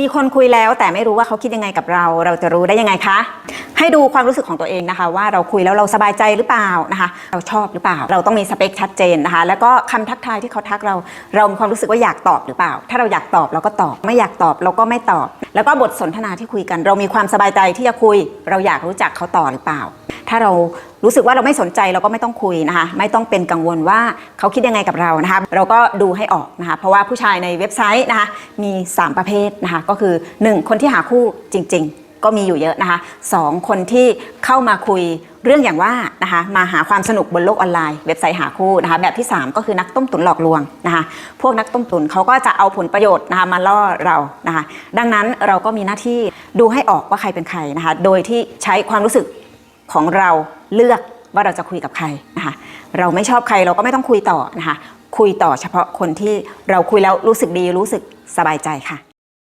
มีคนคุยแล้วแต่ไม่รู้ว่าเขาคิดยังไงกับเรา เราจะรู้ได้ยังไงคะ ให้ดูความรู้สึกของตัวเองนะคะ ว่าเราคุยแล้วเราสบายใจหรือเปล่านะคะ เราชอบหรือเปล่า เราต้องมีสเปคชัดเจนนะคะ แล้วก็คำทักทายที่เขาทักเรา เรามีความรู้สึกว่าอยากตอบหรือเปล่า ถ้าเราอยากตอบเราก็ตอบ ไม่อยากตอบเราก็ไม่ตอบ แล้วก็บทสนทนาที่คุยกัน เรามีความสบายใจที่จะคุย เราอยากรู้จักเขาต่อหรือเปล่า ถ้าเรารู้สึกว่าเราไม่สนใจเราก็ไม่ต้องคุยนะคะไม่ต้องเป็นกังวลว่าเขาคิดยังไงกับเรานะคะเราก็ดูให้ออกนะคะเพราะว่าผู้ชายในเว็บไซต์นะคะมี 3 ประเภทนะคะก็คือ 1 คนที่หาคู่จริง ๆ ก็มีอยู่เยอะนะคะสองคนที่เข้ามาคุยเรื่องอย่างว่านะคะมาหาความสนุกบนโลกออนไลน์เว็บไซต์หาคู่นะคะแบบที่ 3 ก็คือนักต้มตุ๋นหลอกลวงนะคะพวกนักต้มตุ๋นเขาก็จะเอาผลประโยชน์นะคะมาล่อเรานะคะดังนั้นเราก็มีหน้าที่ดูให้ออกว่าใครเป็นใครนะคะโดยที่ใช้ความรู้สึก ของเราเลือกว่าเราจะคุยกับใครนะคะเราไม่ชอบใครเราก็ไม่ต้องคุยต่อนะคะคุยต่อเฉพาะคนที่เราคุยแล้วรู้สึกดีรู้สึกสบายใจค่ะ